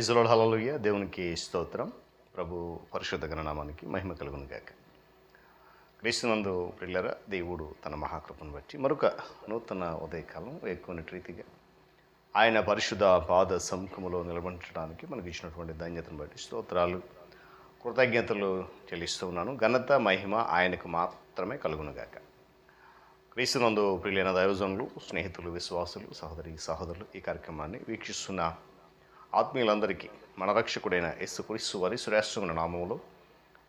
ప్రైజ్లో హలలుయ్య దేవునికి స్తోత్రం. ప్రభు పరిశుద్ధ గణనామానికి మహిమ కలుగును గాక. క్రీస్తునందు ప్రిల్లర దేవుడు తన మహాకృపను బట్టి మరొక నూతన ఉదయకాలం ఎక్కువ రీతిగా ఆయన పరిశుద్ధ పాద సముఖములో నిలబడటానికి మనకి ఇచ్చినటువంటి ధన్యతను బట్టి స్తోత్రాలు కృతజ్ఞతలు చెల్లిస్తూ ఉన్నాను. ఘనత మహిమ ఆయనకు మాత్రమే కలుగునుగాక క్రీస్తునందు ప్రియులైన దైవజనులు స్నేహితులు విశ్వాసులు సహోదరి సహోదరులు ఈ కార్యక్రమాన్ని వీక్షిస్తున్న ఆత్మీయులందరికీ మన రక్షకుడైన యేసు క్రీస్తు వారి శ్రేష్టమైన నామములు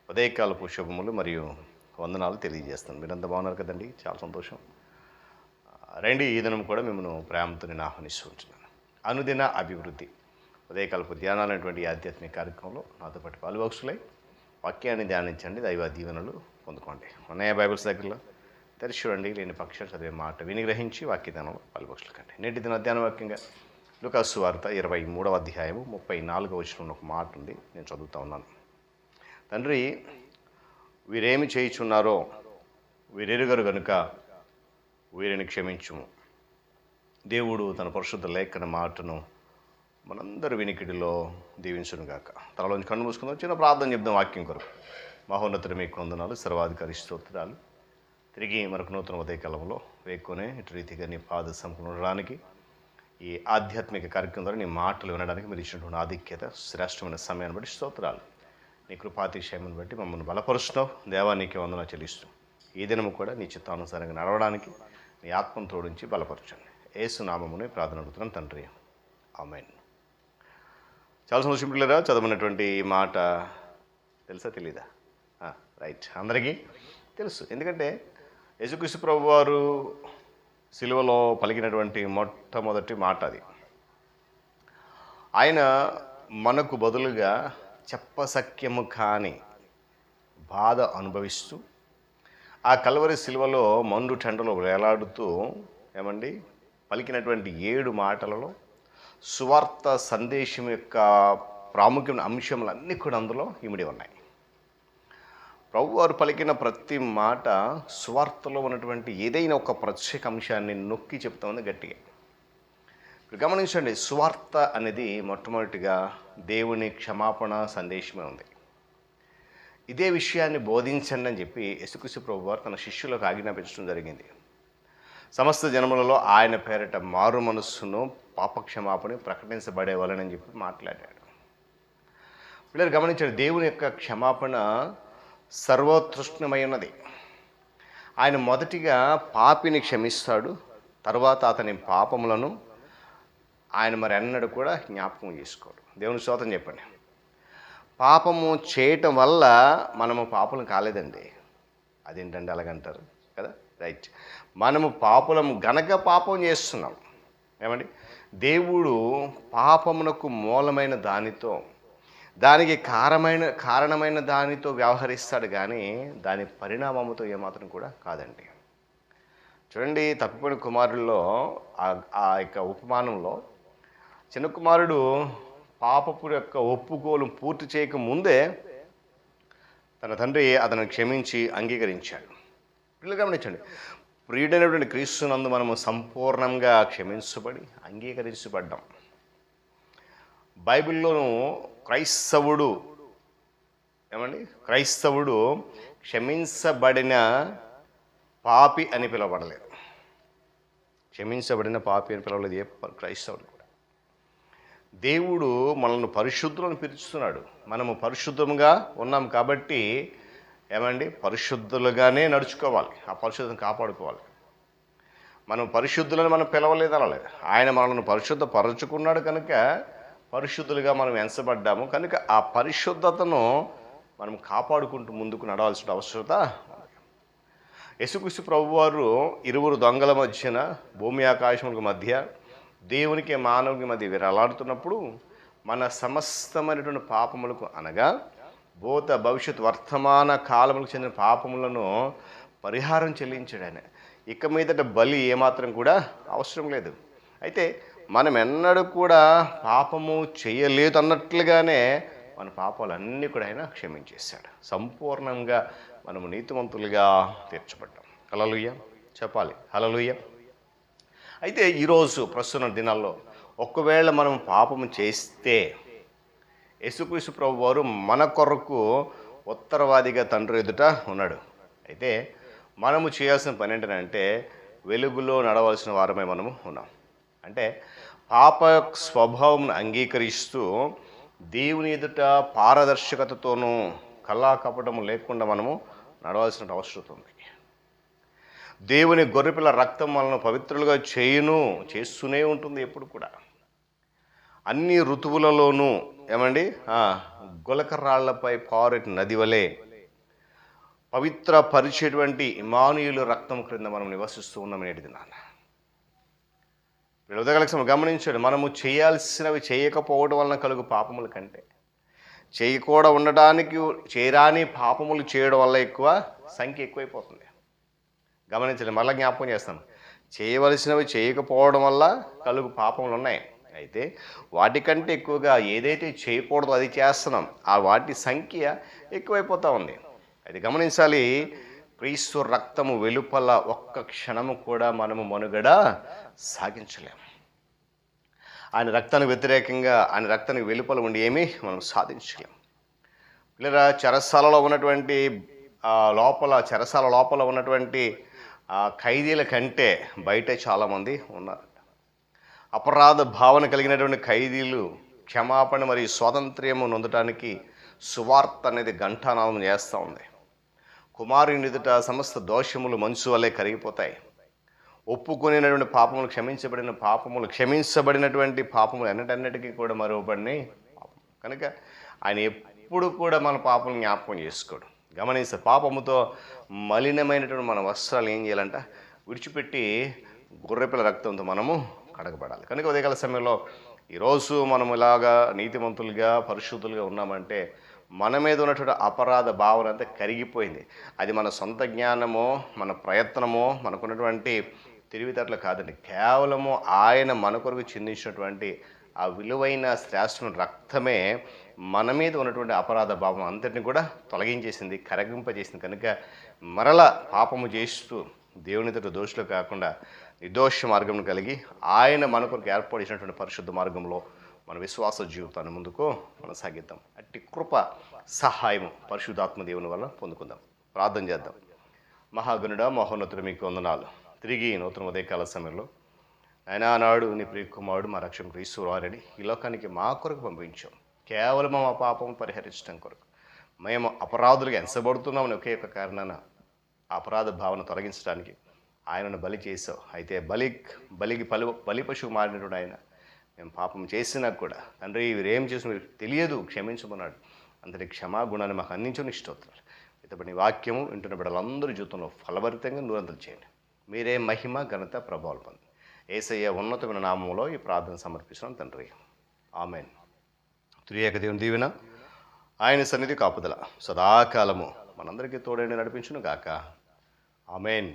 ఉదయకాలపు శుభములు మరియు వందనాలు తెలియజేస్తాను మీరంతా బాగున్నారు కదండి? చాలా సంతోషం. రండి ఈ దినం కూడా మిమ్మల్ని ప్రేమతో నేను ఆహ్వానిస్తూ ఉంటున్నాను. అనుదిన అభివృద్ధి ఉదయకాలపు ధ్యానాలు అనేటువంటి ఆధ్యాత్మిక కార్యక్రమంలో నాతో పాటు పాలుభక్షులై వాక్యాన్ని ధ్యానించండి. దైవ దీవెనలు పొందుకోండి. ఉన్నాయా బైబిల్స్ దగ్గరలో? తెరిచి చూడండి లేని పక్షాలు చదివే మాట వినిగ్రహించి వాక్యదానంలో పాలుభక్షులు కండి. నేటి దిన ధ్యాన వాక్యంగా లుకాసు వార్త ఇరవై మూడవ అధ్యాయము ముప్పై నాలుగవ వచ్చిన ఒక మాట ఉంది. నేను చదువుతా ఉన్నాను. తండ్రి వీరేమి చేయుచున్నారో వీరెరుగరు గనుక వీరిని క్షమించుము. దేవుడు తన పరిశుద్ధ లేఖన మాటను మనందరి వినికిడిలో దీవించునుగాక తలలోంచి కన్ను మూసుకుందాం చిన్న ప్రార్థన చెప్దాం వాక్యం కొరకు. మహోన్నతుడు మీకు వందనాలు సర్వాధికారి స్తోత్రాలు. తిరిగి మరొక నూతన ఉదయకాలంలో వేక్కునే ఇటు రీతిగా నీ పాద సంపూర్ణడానికి ఈ ఆధ్యాత్మిక కార్యక్రమం ద్వారా నీ మాటలు వినడానికి మీరు ఇచ్చినటువంటి ఆధిక్యత శ్రేష్టమైన సమయాన్ని బట్టి స్తోత్రాలు. నీ కృపాతిశయమును బట్టి మమ్మల్ని బలపరుస్తున్నావు. దేవా నీకే వందన చెల్లిస్తున్నాం. ఈ దినము కూడా నీ చిత్తానుసారంగా నడవడానికి నీ ఆత్మను తోడించి బలపరచండి. ఏసునామముని ప్రార్థన అడుగుతున్నాం తండ్రి. ఆమెన్. చాలా సంతోషం పిల్లరా చదవనటువంటి ఈ మాట తెలుసా తెలీదా? రైట్. అందరికీ తెలుసు. ఎందుకంటే యేసుక్రీస్తు ప్రభు వారు సిలువలో పలికినటువంటి మొట్టమొదటి మాట అది. ఆయన మనకు బదులుగా చెప్పసఖ్యము కాని బాధ అనుభవిస్తూ ఆ కలవరి సిలువలో మండు టెండలో వేలాడుతూ ఏమండి పలికినటువంటి ఏడు మాటలలో సువార్త సందేశం యొక్క ప్రాముఖ్యమైన అంశములన్నీ కూడా అందులో ఇమిడి ఉన్నాయి. ప్రభు వారు పలికిన ప్రతి మాట స్వార్థలో ఉన్నటువంటి ఏదైనా ఒక ప్రత్యేక అంశాన్ని నొక్కి చెప్తా ఉంది గట్టిగా. ఇప్పుడు గమనించండి స్వార్థ అనేది మొట్టమొదటిగా దేవుని క్షమాపణ సందేశమే ఉంది. ఇదే విషయాన్ని బోధించండి అని చెప్పి యశుకృషి ప్రభు వారు తన శిష్యులకు ఆజ్ఞాపించడం జరిగింది. సమస్త జనములలో ఆయన పేరిట మారు మనస్సును పాపక్షమాపణ ప్రకటించబడేవాళ్ళని చెప్పి మాట్లాడాడు. పిల్లలు గమనించండి దేవుని యొక్క క్షమాపణ సర్వోత్కృష్టమై ఉన్నది ఆయన మొదటిగా పాపిని క్షమిస్తాడు తర్వాత అతని పాపములను ఆయన మరి అన్నడు కూడా జ్ఞాపకం చేసుకోడు. దేవుని శోతం చెప్పండి. పాపము చేయటం వల్ల మనము పాపులం కాలేదండి. అదేంటండి అలాగంటారు? కదా? రైట్. మనము పాపులం గనక పాపం చేస్తున్నాం. ఏమండి? దేవుడు పాపమునకు మూలమైన దానితో దానికి కారమైన కారణమైన దానితో వ్యవహరిస్తాడు కానీ దాని పరిణామముతో ఏమాత్రం కూడా కాదండి. చూడండి తప్పిపోయిన కుమారుల్లో ఆ- ఆ యొక్క ఉపమానంలో చిన్న కుమారుడు పాపపు యొక్క ఒప్పుకోలు పూర్తి చేయక ముందే తన తండ్రి అతను క్షమించి అంగీకరించాడు. పిల్లలు గమనించండి ప్రియుడైనటువంటి క్రీస్తునందు మనము సంపూర్ణంగా క్షమించబడి అంగీకరించబడ్డాం. బైబిల్లోనూ క్రైస్తవుడు ఏమండి? క్రైస్తవుడు క్షమించబడిన పాపి అని పిలవబడలేదు. క్షమించబడిన పాపి అని పిలవలేదు ఏ క్రైస్తవుడు కూడా. దేవుడు మనల్ని పరిశుద్ధులను పిలుస్తున్నాడు. మనము పరిశుద్ధంగా ఉన్నాం కాబట్టి ఏమండి? పరిశుద్ధులుగానే నడుచుకోవాలి. ఆ పరిశుద్ధం కాపాడుకోవాలి. మనం పరిశుద్ధులను మనం పిలవలేదు అనలేదు ఆయన మనల్ని పరిశుద్ధపరచుకున్నాడు కనుక పరిశుద్ధులుగా మనం ఎంచబడ్డాము. కనుక ఆ పరిశుద్ధతను మనం కాపాడుకుంటూ ముందుకు నడవాల్సిన అవసరత ఉంది. ప్రభువారు ఇరువురు దొంగల మధ్యన భూమి ఆకాశములకు మధ్య దేవునికి మానవునికి మధ్య విరలాడుతున్నప్పుడు మన సమస్తమైనటువంటి పాపములకు అనగా భూత భవిష్యత్ వర్తమాన కాలములకు చెందిన పాపములను పరిహారం చెల్లించాడు ఆయన ఇక మీదట బలి ఏమాత్రం కూడా అవసరం లేదు. అయితే మనం ఎన్నడూ కూడా పాపము చేయలేదు అన్నట్లుగానే మన పాపాలన్నీ కూడా ఆయన క్షమించేశాడు. సంపూర్ణంగా మనము నీతిమంతులుగా తీర్చబడ్డాం. హలలుయ్య చెప్పాలి. హలలుయ్య అయితే ఈరోజు ప్రస్తుత దినాల్లో ఒకవేళ మనం పాపము చేస్తే యేసుక్రీస్తు ప్రభు వారు మన కొరకు ఉత్తరవాదిగా తండ్రి ఎదుట ఉన్నాడు. అయితే మనము చేయాల్సిన పని ఏంటంటే వెలుగులో నడవలసిన వారమే మనము ఉన్నాం. అంటే పాప స్వభావం అంగీకరిస్తూ దేవుని ఎదుట పారదర్శకతతోనూ కల్లా కపటం లేకుండా మనము నడవాల్సిన అవసరం ఉంది. దేవుని గొర్రెపిల్ల రక్తం మనల్ని పవిత్రులుగా చేయును చేస్తూనే ఉంటుంది ఎప్పుడు కూడా. అన్ని ఋతువులలోనూ ఏమండి? గులకరాళ్ళపై పారెట్ నది వలె పవిత్ర పరిచేటువంటి ఇమానుయులు రక్తం క్రింద మనం నివసిస్తూ ఉన్నాం నేటిది నాన్న ఉదయగలక్షం గమనించండి. మనము చేయాల్సినవి చేయకపోవడం వలన కలుగు పాపముల కంటే. చేయకూడ ఉండడానికి చేయరాని పాపములు చేయడం వల్ల ఎక్కువ సంఖ్య ఎక్కువైపోతుంది. గమనించండి మళ్ళీ జ్ఞాపకం చేస్తాను. చేయవలసినవి చేయకపోవడం వల్ల కలుగు పాపములు ఉన్నాయి. అయితే వాటికంటే ఎక్కువగా ఏదైతే చేయకూడదో అది చేస్తున్నాం ఆ వాటి సంఖ్య ఎక్కువైపోతూ ఉంది. అది గమనించాలి క్రీస్తు రక్తము వెలుపల ఒక్క క్షణము కూడా మనము మనుగడ సాగించలేము ఆయన రక్తానికి వ్యతిరేకంగా ఆయన రక్తానికి వెలుపల ఉండి ఏమీ మనం సాధించలేము పిల్లరా చెరసాలలో ఉన్నటువంటి లోపల చెరసాల లోపల ఉన్నటువంటి ఖైదీల కంటే బయటే చాలామంది ఉన్నారు. అపరాధ భావన కలిగినటువంటి ఖైదీలు క్షమాపణ మరియు స్వాతంత్ర్యము నొందటానికి సువార్త అనేది ఘంటానాదం చేస్తూ ఉంది. కుమారునిదుట సమస్త దోషములు మంచు వల్లే కరిగిపోతాయి. ఒప్పుకొనినటువంటి పాపములు క్షమించబడిన పాపములు క్షమించబడినటువంటి పాపములు అన్నిటన్నిటికీ కూడా మరొకడిని కనుక ఆయన ఎప్పుడు కూడా మన పాపం జ్ఞాపకం చేసుకోడు. గమనిస్తే పాపముతో మలినమైనటువంటి మన వస్త్రాలు ఏం చేయాలంట? విడిచిపెట్టి గొర్రెపిల్ల రక్తంతో మనము కడగబడాలి. కనుక ఉదయకాల సమయంలో ఈరోజు మనం ఇలాగా నీతిమంతులుగా పరిశుద్ధులుగా ఉన్నామంటే మన మీద ఉన్నటువంటి అపరాధ భావన అంతా కరిగిపోయింది. అది మన సొంత జ్ఞానమో మన ప్రయత్నమో మనకున్నటువంటి తెలివితేటలు కాదండి. కేవలము ఆయన మన కొరకు చిందించినటువంటి ఆ విలువైన శ్రేష్టమైన రక్తమే మన మీద ఉన్నటువంటి అపరాధ భావం అంతటిని కూడా తొలగించేసింది కరగింపజేసింది. కనుక మరల పాపము చేస్తూ దేవుని దోషులు కాకుండా నిర్దోష మార్గం కలిగి ఆయన మన కొరకు ఏర్పాటు చేసినటువంటి పరిశుద్ధ మార్గంలో మన విశ్వాస జీవితాన్ని ముందుకు కొనసాగిద్దాం. అట్టి కృప సహాయం పరిశుద్ధాత్మ దేవుని వల్ల పొందుకుందాం. ప్రార్థన చేద్దాం. మహాగనుడ మహోన్నతుడు మీకు వందనాలు. తిరిగి నూతన ఉదయకాల సమయంలో ఆయన నాడు నీ ప్రియకుమారుడు మా రక్షణ ఈశ్వరారెడ్డి ఈ లోకానికి మా కొరకు పంపించాం. కేవలం మా పాపం పరిహరించడం కొరకు. మేము అపరాధులుగా ఎంచబడుతున్నామని ఒకే ఒక కారణాన అపరాధ భావన తొలగించడానికి ఆయనను బలి చేసావు అయితే బలి బలికి పలి బలి పశువు మారినటువంటి ఆయన మేము పాపం చేసినా కూడా. తండ్రి వీరేం చేసిన మీరు తెలియదు క్షమించమన్నాడు. అంతటి క్షమాగుణాన్ని మాకు అందించని ఇష్టవుతున్నారు ఇతబడి వాక్యము వింటున్న బిడ్డలందరూ జీవితంలో ఫలభరితంగా నూరంతలు చేయండి. మీరే మహిమ ఘనత ప్రభావాలు పొంది ఏసయ్య ఉన్నతమైన నామంలో ఈ ప్రార్థన సమర్పిస్తున్నాం తండ్రి. ఆమెన్. త్రియేక దేవుని దీవెన ఆయన సన్నిధి కాపుదల సదాకాలము మనందరికీ తోడైన నడిపించును గాక ఆమెన్.